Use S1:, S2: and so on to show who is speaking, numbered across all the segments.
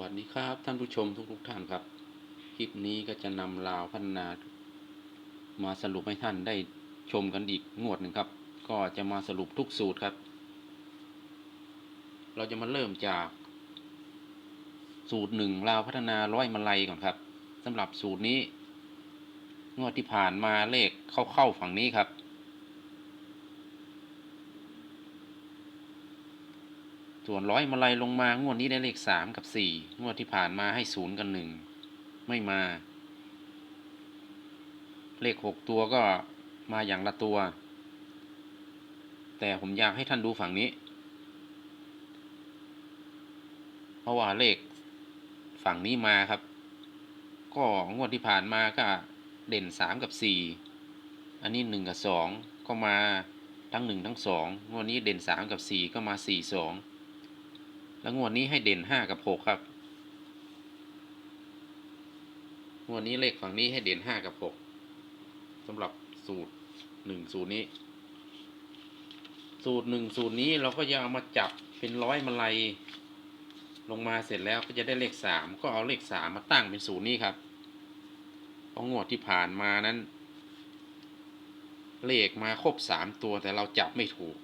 S1: วัสดีครับ ท่านผู้ชมทุกๆทท่านครับ คลิปนี้ก็จะนำลาวพัฒนา มาสรุปให้ท่านได้ชมกันอีกงวดหนึ่งครับ ก็จะมาสรุปทุกสูตรครับ เราจะมาเริ่มจาก สูตรหนึ่งลาวพัฒนาร้อยมาลัยก่อนครับสำหรับสูตรนี้ งวดที่ผ่านมาเลขเข้าเข้าฝั่งนี้ครับ ส่วนร้อยมาลัยลงมางวดนี้ได้เลขสามกับสี่งวดที่ผ่านมาให้ศูนย์กับหนึ่งไม่มา เลขหกตัวก็มาอย่างละตัว แต่ผมอยากให้ท่านดูฝั่งนี้ เพราะว่าเลขฝั่งนี้มาครับ ก็งวดที่ผ่านมาก็เด่นสามกับสี่อันนี้หนึ่งกับสองก็มาทั้งหนึ่งทั้งสองงวดนี้เด่นสามกับสี่ก็มาสี่สอง แล้วงวดนี้ให้เด่นห้ากับหกครับ งวดนี้เลขฝั่งนี้ให้เด่นห้ากับหกสำหรับสูตรหนึ่งสูตรนี้ สูตรหนึ่งสูตรนี้เราก็จะเอามาจับเป็นร้อยมาลัยลงมาเสร็จแล้วก็จะได้เลขสามก็เอาเลขสามมาตั้งเป็นสูตรนี้ครับเพราะงวดที่ผ่านมานั้น เลขมาครบสามตัวแต่เราจับไม่ถูก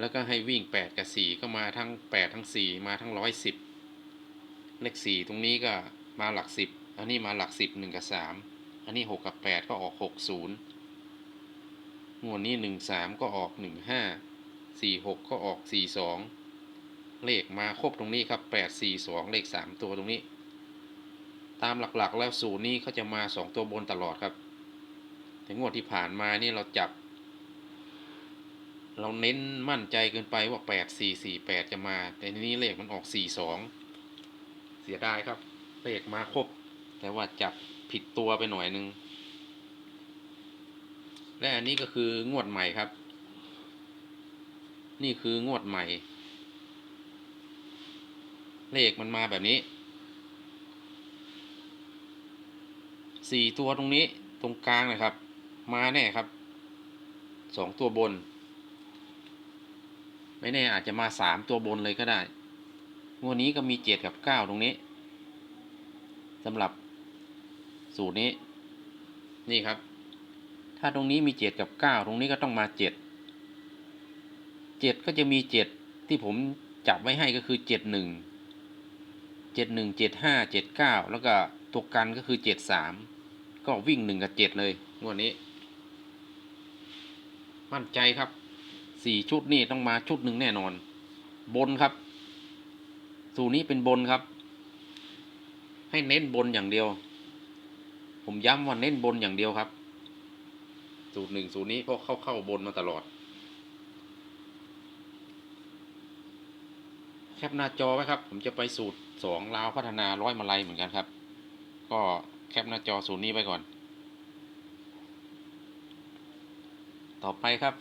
S1: แล้วก็ให้วิ่งแปดกับสี่ก็มาทั้งแปดทั้งสี่มาทั้งร้อยสิบเลขสี่ตรงนี้ก็มาหลักสิบอันนี้มาหลักสิบหนึ่งกับสามอันนี้หกกับแปดก็ออกหกศูนย์งวดนี้หนึ่งสามก็ออกหนึ่งห้าสี่หกก็ออกสี่สองเลขมาครบตรงนี้ครับแปดสี่สองเลขสามตัวตรงนี้ ตามหลักๆแล้วสูตรนี้เขาจะมาสองตัวบนตลอดครับ แต่งวดที่ผ่านมานี่เราจับ เราเน้นมั่นใจเกินไปว่าแปดสี่สี่แปดจะมา แต่ทีนี้เลขมันออกสี่สองเสียดายครับ เลขมาครบ แต่ว่าจับผิดตัวไปหน่อยนึง และอันนี้ก็คืองวดใหม่ครับ นี่คืองวดใหม่ เลขมันมาแบบนี้สี่ตัวตรงนี้ตรงกลางนะครับ มาแน่ครับสองตัวบน ไม่แน่อาจจะมาสามตัวบนเลยก็ได้ งวดนี้ก็มีเจ็ดกับเก้าตรงนี้สำหรับสูตรนี้ นี่ครับ ถ้าตรงนี้มีเจ็ดกับเก้าตรงนี้ก็ต้องมาเจ็ดเจ็ดก็จะมีเจ็ดที่ผมจับไว้ให้ก็คือเจ็ดหนึ่งเจ็ดหนึ่งเจ็ดห้าเจ็ดเก้าแล้วก็ตัวกันก็คือเจ็ดสามก็วิ่งหนึ่งกับเจ็ดเลยงวดนี้ มั่นใจครับ สี่ชุดนี่ต้องมาชุดหนึ่งแน่นอน บนครับ สูตรนี้เป็นบนครับ ให้เน้นบนอย่างเดียว ผมย้ำว่าเน้นบนอย่างเดียวครับ สูตรหนึ่งสูตรนี้เพราะเข้าเข้าบนมาตลอด แคปหน้าจอไว้ครับ ผมจะไปสูตรสองลาวพัฒนาร้อยมาลัยเหมือนกันครับ ก็แคปหน้าจอสูตรนี้ไปก่อน ต่อไปครับ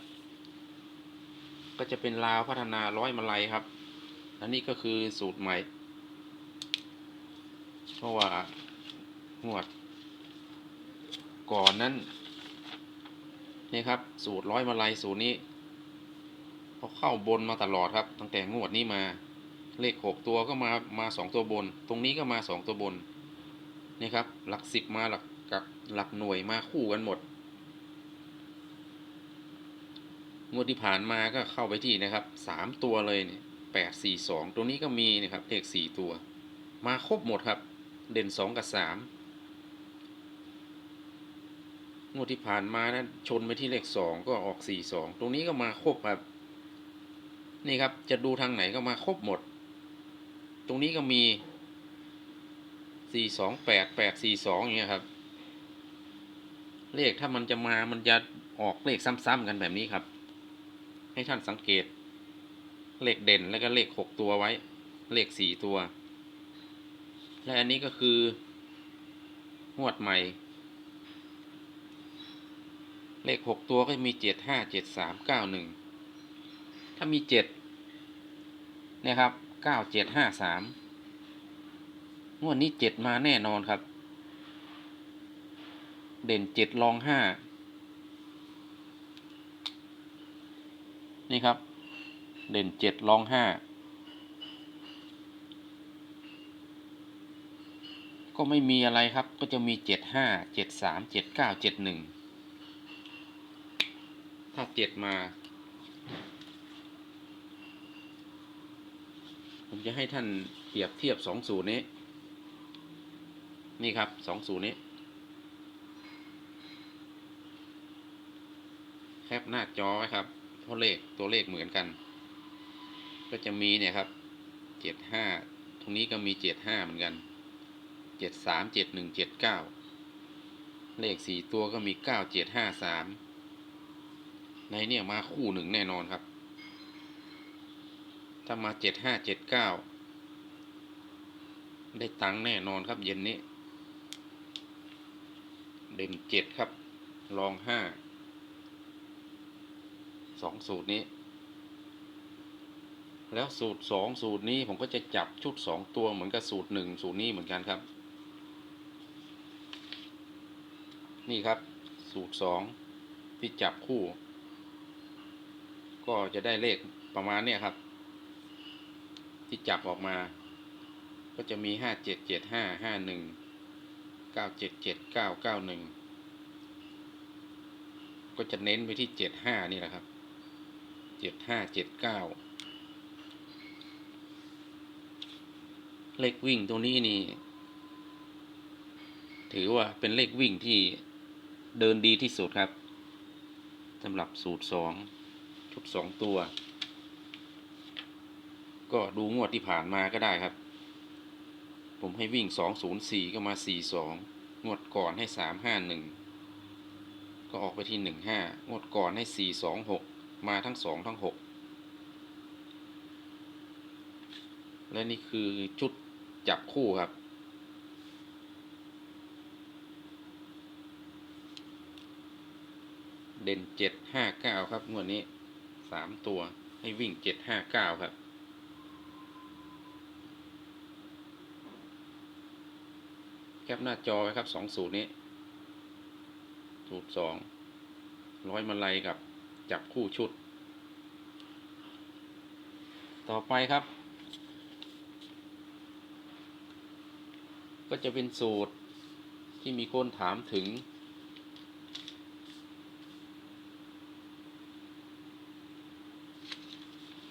S1: ก็จะเป็นลาวพัฒนาร้อยมาลัยครับ อันนี้ก็คือสูตรใหม่ เพราะว่างวด ก่อนนั้นนี่ครับ สูตรร้อยมาลัยสูตรนี้เขาเข้าบนมาตลอดครับ ตั้งแต่งวดนี้มา เลขหกตัวก็มามาสองตัวบน ตรงนี้ก็มาสองตัวบนนี่ครับ หลักสิบมาหลักกับหลักหน่วยมาคู่กันหมด งวดที่ผ่านมาก็เข้าไปที่นะครับสามตัวเลยเนี่ยแปดสี่สองตรงนี้ก็มีนะครับเลขสี่ตัว มาครบหมดครับ เด่นสองกับสามงวดที่ผ่านมานะชนไปที่เลขสองก็ออกสี่สองตรงนี้ก็มาครบครับนี่ครับจะดูทางไหนก็มาครบหมด ตรงนี้ก็มีสี่สองแปดแปดสี่สองอย่างเงี้ยครับ เลขถ้ามันจะมามันจะออกเลขซ้ำๆกันแบบนี้ครับ ให้ท่านสังเกต เลขเด่นแล้วก็เลขหกตัวไว้ เลขสี่ตัว และอันนี้ก็คืองวดใหม่ เลขหกตัวก็มีเจ็ดห้าเจ็ดสามเก้าหนึ่งถ้ามีเจ็ดนี่ยครับเก้าเจ็ดห้าสามงวดนี้เจ็ดมาแน่นอนครับ เด่นเจ็ดรองห้า นี่ครับ เด่นเจ็ดรองห้าก็ไม่มีอะไรครับก็จะมีเจ็ดห้าเจ็ดสามเจ็ดเก้าเจ็ดหนึ่งถ้าเจ็ดมา ผมจะให้ท่านเปรียบเทียบสองสูตรนี้ นี่ครับสองสูตรนี้ แคปหน้าจอไว้ครับ ราะเลขตัวเลขเหมือนกัน ก็จะมีเนี่ยครับเจ็ดห้าตรงนี้ก็มีเจ็ดห้าเหมือนกันเจ็ดสามเจ็ดหนึ่งเจ็ดเก้าเลขสี่ตัวก็มีเก้าเจ็ดห้าสามในเนี่ยมาคู่หนึ่งแน่นอนครับ ถ้ามาเจ็ดห้าเจ็ดเก้าได้ตังค์แน่นอนครับเย็นนี้ เด่นเจ็ดครับ รองห้า สองสูตรนี้ แล้วสูตรสองสูตรนี้ผมก็จะจับชุดสองตัวเหมือนกับสูตรหนึ่งสูตรนี้เหมือนกันครับ นี่ครับ สูตรสองที่จับคู่ ก็จะได้เลขประมาณเนี้ยครับ ที่จับออกมา ก็จะมีห้าเจ็ดเจ็ดห้าห้าหนึ่งเก้าเจ็ดเจ็ดเก้าเก้าหนึ่งก็จะเน้นไปที่เจ็ดห้านี่แหละครับ เจ็ดห้าเจ็ดเก้าเลขวิ่งตัวนี้นี่ ถือว่าเป็นเลขวิ่งที่เดินดีที่สุดครับสำหรับสูตรสองชุดสองตัว ก็ดูงวดที่ผ่านมาก็ได้ครับ ผมให้วิ่งสองศูนย์สี่ก็มาสี่สองงวดก่อนให้สามห้าหนึ่งก็ออกไปที่หนึ่งห้างวดก่อนให้สี่สองหก มาทั้งสองทั้งหกและนี่คือชุดจับคู่ครับ เด่นเจ็ดห้าเก้าครับงวดนี้สามตัวให้วิ่งเจ็ดห้าเก้าครับ แคปหน้าจอไว้ครับสองสูตรนี้ สูตรสองร้อยมาลัยกับ จับคู่ชุด ต่อไปครับ ก็จะเป็นสูตรที่มีคนถามถึง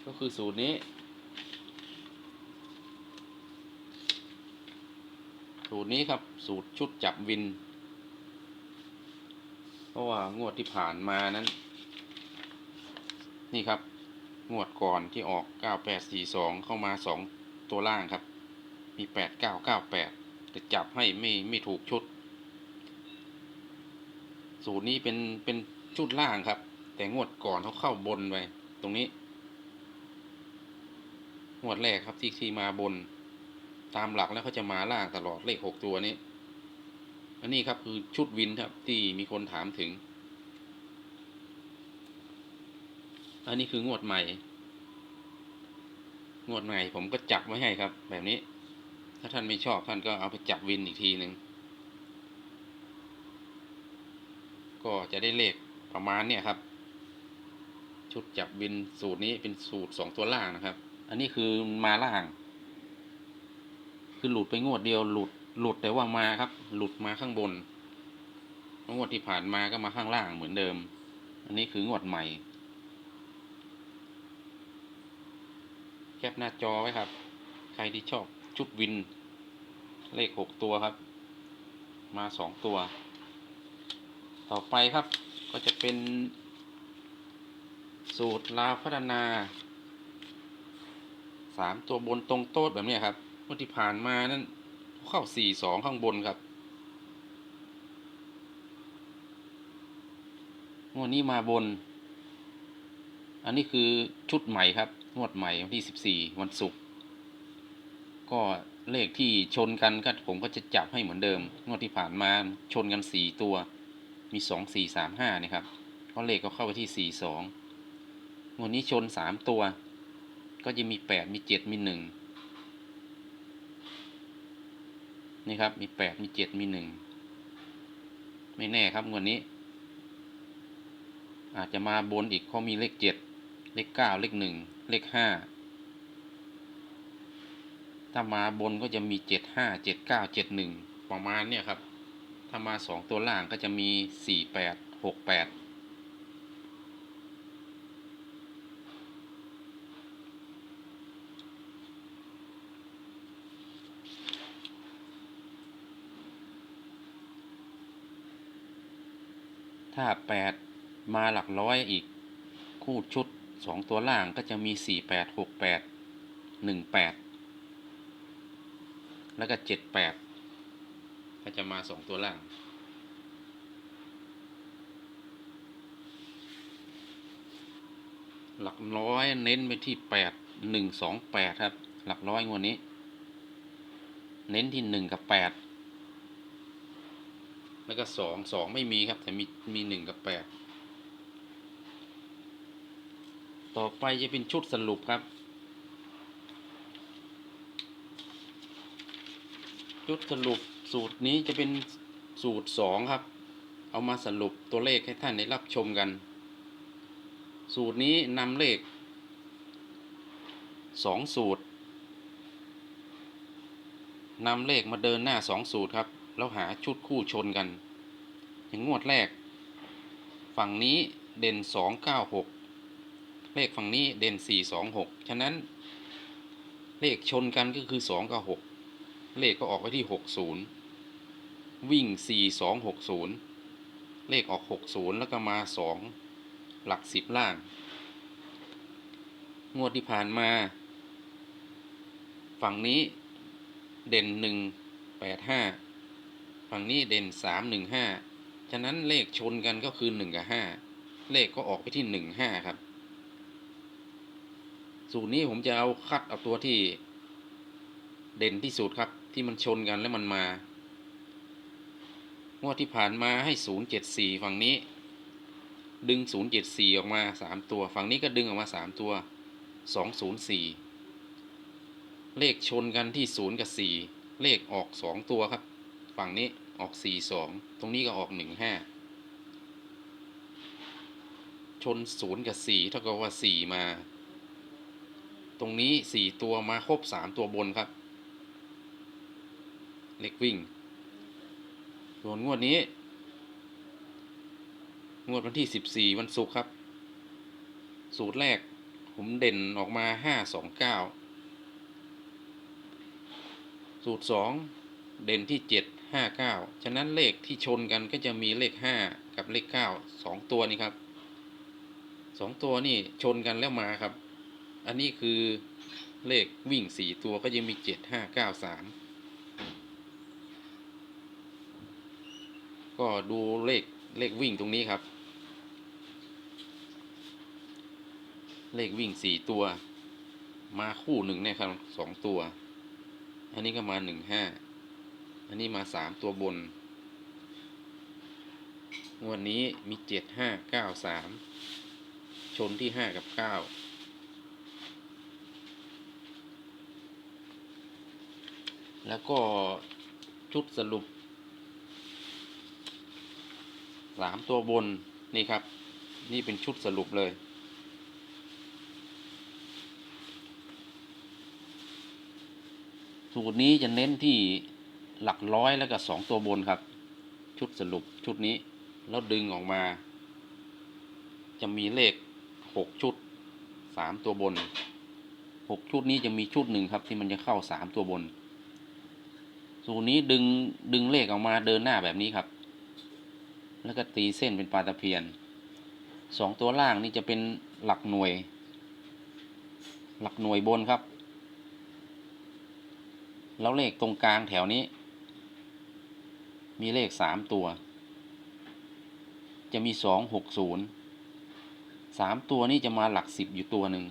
S1: ก็คือสูตรนี้ สูตรนี้ครับสูตรชุดจับวิน เพราะว่างวดที่ผ่านมานั้น นี่ครับ งวดก่อนที่ออก 9842 เข้ามา 2 ตัวล่างครับ มี 8998 แต่จับให้ไม่ไม่ถูกชุด สูตรนี้เป็นเป็นชุดล่างครับ แต่งวดก่อนเขาเข้าบนไปตรงนี้ งวดแรกครับที่ที่มาบน ตามหลักแล้วเขาจะมาล่างตลอดเลขหกตัวนี้ อันนี้ครับคือชุดวินครับที่มีคนถามถึง อันนี้คืองวดใหม่ งวดใหม่ ผมก็จับไว้ให้ครับ แบบนี้ ถ้าท่านไม่ชอบท่านก็เอาไปจับวินอีกทีหนึ่งก็จะได้เลขประมาณเนี่ยครับ ชุดจับวินสูตรนี้เป็นสูตรสองตัวล่างนะครับ อันนี้คือมาล่าง คือหลุดไปงวดเดียวหลุดหลุดแต่ว่ามาครับ หลุดมาข้างบนงวดที่ผ่านมาก็มาข้างล่างเหมือนเดิม อันนี้คืองวดใหม่ แคปหน้าจอไว้ครับ ใครที่ชอบชุดวิน เลขหกตัวครับ มาสองตัว ต่อไปครับก็จะเป็น สูตรลาพัฒนาสามตัวบนตรงโต๊ดแบบนี้ครับเมื่อที่ผ่านมานั้นเข้าสี่สองข้างบนครับงวดนี้มาบน อันนี้คือชุดใหม่ครับงวดใหม่วันที่สิบสี่วันศุกร์ก็เลขที่ชนกันก็ผมก็จะจับให้เหมือนเดิม งวดที่ผ่านมาชนกันสี่ตัว มีสองสี่สามห้านี่ครับเพราะเลขก็เข้าไปที่สี่สองงวดนี้ชนสามตัว ก็จะมีแปดมีเจ็ดมีหนึ่งนี่ครับมีแปดมีเจ็ดมีหนึ่งไม่แน่ครับงวดนี้ อาจจะมาบนอีกเขามีเลขเจ็ดเลขเก้าเลขหนึ่ง เลขห้าถ้ามาบนก็จะมีเจ็ดห้าเจ็ดเก้าเจ็ดหนึ่งประมาณเนี่ยครับ ถ้ามาสองตัวล่างก็จะมีสี่แปดหกแปดถ้าแปดมาหลักร้อยอีกคู่ชุด สองตัวล่างก็จะมีสี่แปดหกแปดหนึ่งแปดแล้วก็เจ็ดแปดก็จะมาสองตัวล่างหลักร้อยเน้นไปที่แปดหนึ่งสองแปดครับ หลักร้อยงวดนี้ เน้นที่หนึ่งกับแปดแล้วก็สองสองไม่มีครับ แต่มีมีหนึ่งกับแปด ต่อไปจะเป็นชุดสรุปครับ ชุดสรุปสูตรนี้จะเป็นสูตรสองครับ เอามาสรุปตัวเลขให้ท่านได้รับชมกัน สูตรนี้นำเลขสองสูตรนำเลขมาเดินหน้าสองสูตรครับ แล้วหาชุดคู่ชนกัน อย่างงวดแรก ฝั่งนี้เด่นสอง เลขฝั่งนี้เด่นสี่สองหกฉะนั้น เลขชนกันก็คือสองกับหกเลขก็ออกไปที่หกศูนย์วิ่งสี่สองหกศูนย์เลขออกหกศูนย์แล้วก็มาสองหลักสิบล่าง งวดที่ผ่านมา ฝั่งนี้เด่นหนึ่งแปดห้าฝั่งนี้เด่นสามหนึ่งห้าฉะนั้นเลขชนกันก็คือหนึ่งกับห้าเลขก็ออกไปที่หนึ่งห้าครับ สูตรนี้ผมจะเอาคัดเอาตัวที่เด่นที่สุดครับ ที่มันชนกันแล้วมันมางวดที่ผ่านมาให้ศูนย์เจ็ดสี่ฝั่งนี้ ดึงศูนย์เจ็ดสี่ออกมาสามตัว ฝั่งนี้ก็ดึงออกมาสามตัวสองศูนย์สี่เลขชนกันที่ศูนย์กับสี่เลขออกสองตัวครับ ฝั่งนี้ออกสี่สองตรงนี้ก็ออกหนึ่งห้าชนศูนย์กับสี่เท่ากับว่าสี่มา ตรงนี้สี่ตัวมาครบสามตัวบนครับ เลขวิ่งส่วนงวดนี้ งวดวันที่สิบสี่วันศุกร์ครับ สูตรแรก ผมเด่นออกมาห้าสองเก้าสูตรสองเด่นที่เจ็ดห้าเก้าฉะนั้นเลขที่ชนกันก็จะมีเลขห้ากับเลขเก้าสองตัวนี้ครับสองตัวนี่ชนกันแล้วมาครับ อันนี้คือเลขวิ่งสี่ตัวก็ยังมีเจ็ดห้าเก้าสามก็ดูเลขเลขวิ่งตรงนี้ครับ เลขวิ่งสี่ตัว มาคู่หนึ่งเนี่ยครับสองตัว อันนี้ก็มาหนึ่งห้าอันนี้มาสามตัวบนงวดนี้มีเจ็ดห้าเก้าสามชนที่ห้ากับเก้า แล้วก็ชุดสรุปสามตัวบนนี่ครับ นี่เป็นชุดสรุปเลย สูตรนี้จะเน้นที่หลักร้อยแล้วก็สองตัวบนครับ ชุดสรุปชุดนี้ แล้วดึงออกมา จะมีเลขหกชุดสามตัวบนหกชุดนี้จะมีชุดหนึ่งครับที่มันจะเข้าสามตัวบน สูตรนี้ดึงดึงเลขออกมาเดินหน้าแบบนี้ครับ แล้วก็ตีเส้นเป็นปลาตะเพียนสองตัวล่างนี่จะเป็นหลักหน่วย หลักหน่วยบนครับ แล้วเลขตรงกลางแถวนี้ มีเลขสามตัว จะมีสองหกศูนย์สามตัวนี้จะมาหลักสิบอยู่ตัวหนึ่ง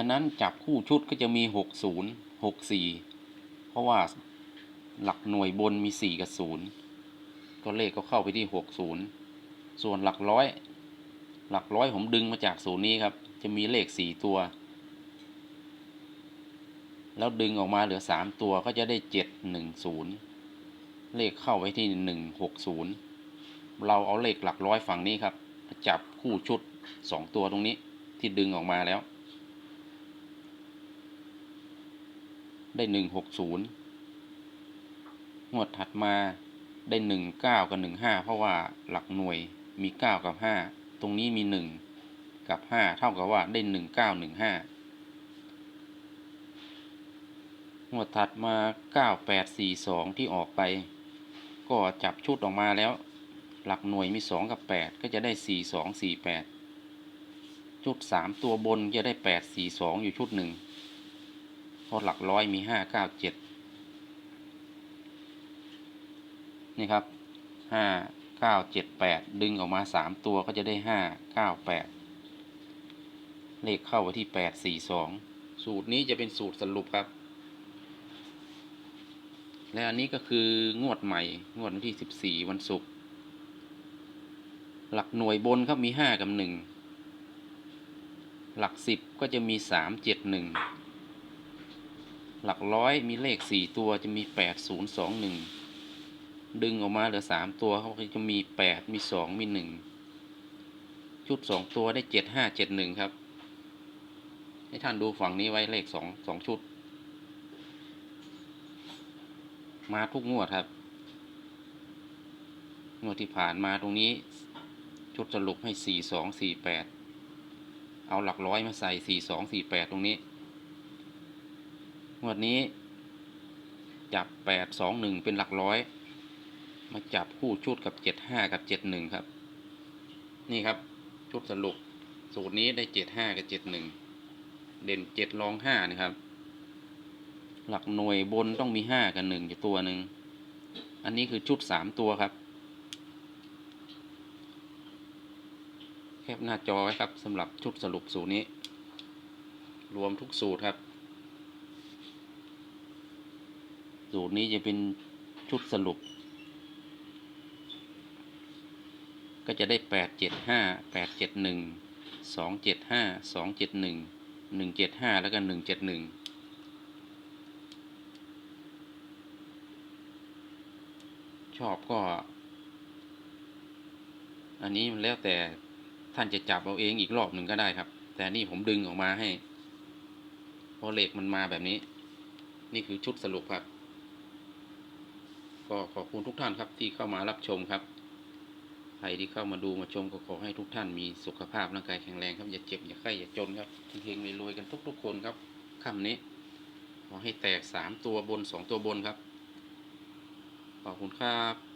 S1: จากนั้นจับคู่ชุดก็จะมีหกศูนย์หกสี่เพราะว่าหลักหน่วยบนมีสี่กับศูนย์ก็เลขก็เข้าไปที่หกศูนย์ส่วนหลักร้อย หลักร้อยผมดึงมาจากศูนย์นี้ครับ จะมีเลขสี่ตัว แล้วดึงออกมาเหลือสามตัวก็จะได้เจ็ดหนึ่งศูนย์เลขเข้าไว้ที่หนึ่งหกศูนย์เราเอาเลขหลักร้อยฝั่งนี้ครับ จับคู่ชุดสองตัวตรงนี้ที่ดึงออกมาแล้ว ได้หนึ่งหกศูนย์งวดถัดมาได้หนึ่งเก้ากับหนึ่งห้าเพราะว่าหลักหน่วยมีเก้ากับห้าตรงนี้มีหนึ่งกับห้าเท่ากับว่าได้หนึ่งเก้าหนึ่งห้างวดถัดมาเก้าแปดสี่สองที่ออกไป ก็จับชุดออกมาแล้ว หลักหน่วยมีสองกับแปดก็จะได้สี่สองสี่แปดชุดสามตัวบนจะได้แปดสี่สองอยู่ชุดหนึ่ง เพราะหลักร้อยมีห้าเก้าเจ็ดนี่ครับห้าเก้าเจ็ดแปดดึงออกมาสามตัวก็จะได้ห้าเก้าแปดเลขเข้าไปที่แปดสี่สองสูตรนี้จะเป็นสูตรสรุปครับ และอันนี้ก็คืองวดใหม่ งวดวันที่สิบสี่วันศุกร์หลักหน่วยบนครับมีห้ากับหนึ่งหลักสิบก็จะมีสามเจ็ดหนึ่ง หลักร้อยมีเลขสี่ตัวจะมีแปดศูนย์สองหนึ่งดึงออกมาเหลือสามตัวเขาจะมีแปดมีสองมีหนึ่งชุดสองตัวได้เจ็ดห้าเจ็ดหนึ่งครับ ให้ท่านดูฝั่งนี้ไว้เลขสองสองชุด มาทุกงวดครับ งวดที่ผ่านมาตรงนี้ ชุดสรุปให้สี่สองสี่แปดเอาหลักร้อยมาใส่สี่สองสี่แปดตรงนี้ งวดนี้ จับแปดสองหนึ่งเป็นหลักร้อย มาจับคู่ชุดกับเจ็ดห้ากับเจ็ดหนึ่งครับ นี่ครับชุดสรุปสูตรนี้ได้เจ็ดห้ากับเจ็ดหนึ่งเด่นเจ็ดรองห้านะครับ หลักหน่วยบนต้องมีห้ากับหนึ่งอยู่ตัวหนึ่งอันนี้คือชุดสามตัวครับ แคปหน้าจอไว้ครับสำหรับชุดสรุปสูตรนี้ รวมทุกสูตรครับ สูตรนี้จะเป็นชุดสรุป ก็จะได้แปดเจ็ดห้าแปดเจ็ดหนึ่งสองเจ็ดห้าสองเจ็ดหนึ่งหนึ่งเจ็ดห้าแล้วก็หนึ่งเจ็ดหนึ่งชอบก็ อันนี้มันแล้วแต่ท่านจะจับเอาเองอีกรอบหนึ่งก็ได้ครับ แต่นี่ผมดึงออกมาให้เพราะเหล็กมันมาแบบนี้ นี่คือชุดสรุปครับ ก็ขอบคุณทุกท่านครับที่เข้ามารับชมครับ ใครที่เข้ามาดูมาชมก็ขอให้ทุกท่านมีสุขภาพร่างกายแข็งแรงครับอย่าเจ็บอย่าไข้อย่าจนครับเฮงๆรวยๆกันทุกๆคนครับค่ำนี้ขอให้แตกสามตัวบนสองตัวบนครับขอบคุณครับ